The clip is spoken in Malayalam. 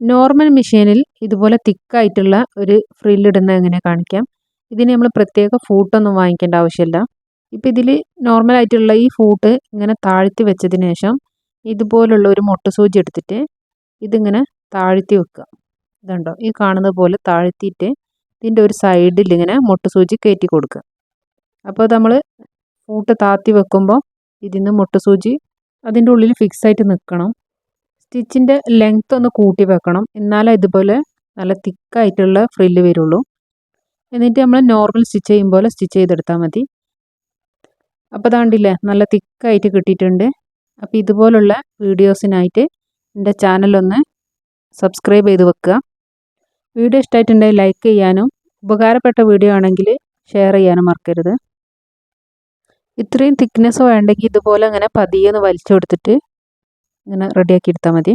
നോർമൽ മെഷീനിൽ ഇതുപോലെ തിക്കായിട്ടുള്ള ഒരു ഫ്രില്ലിടുന്ന എങ്ങനെ കാണിക്കാം? ഇതിന് നമ്മൾ പ്രത്യേക ഫൂട്ടൊന്നും വാങ്ങിക്കേണ്ട ആവശ്യമില്ല. ഇപ്പം ഇതിൽ നോർമലായിട്ടുള്ള ഈ ഫൂട്ട് ഇങ്ങനെ താഴ്ത്തി വെച്ചതിന് ശേഷം ഇതുപോലുള്ള ഒരു മുട്ട സൂചി എടുത്തിട്ട് ഇതിങ്ങനെ താഴ്ത്തി വെക്കുക. ഇതുണ്ടോ? ഈ കാണുന്നത് പോലെ താഴ്ത്തിയിട്ട് ഇതിന്റെ ഒരു സൈഡിൽ ഇങ്ങനെ മുട്ട സൂചി കയറ്റി കൊടുക്കുക. അപ്പോൾ നമ്മൾ ഫൂട്ട് താത്തി വെക്കുമ്പോൾ ഇതിൽ നിന്ന് മുട്ട സൂചി അതിന്റെ ഉള്ളിൽ ഫിക്സ് ആയിട്ട് നിൽക്കണം സ്റ്റിച്ചിന്റെ ലെങ്ത് ഒന്ന് കൂട്ടി വെക്കണം. എന്നാലേ ഇതുപോലെ നല്ല തിക്കായിട്ടുള്ള ഫ്രില്ല് വരുള്ളൂ. എന്നിട്ട് നമ്മൾ നോർമൽ സ്റ്റിച്ച് ചെയ്യും പോലെ സ്റ്റിച്ച് ചെയ്തെടുത്താൽ മതി. അപ്പോൾ അതാണ്ടില്ലേ നല്ല തിക്കായിട്ട് കിട്ടിയിട്ടുണ്ട്. അപ്പോൾ ഇതുപോലുള്ള വീഡിയോസിനായിട്ട് എന്റെ ചാനലൊന്ന് സബ്സ്ക്രൈബ് ചെയ്ത് വെക്കുക. വീഡിയോ ഇഷ്ടമായിട്ടുണ്ടെങ്കിൽ ലൈക്ക് ചെയ്യാനും ഉപകാരപ്പെട്ട വീഡിയോ ആണെങ്കിൽ ഷെയർ ചെയ്യാനും മറക്കരുത്. ഇത്രയും തിക്നെസ് വേണ്ടെങ്കിൽ ഇതുപോലെ അങ്ങനെ പതിയെന്ന് വലിച്ചു കൊടുത്തിട്ട് ഇങ്ങനെ റെഡിയാക്കി എടുത്താൽ മതി.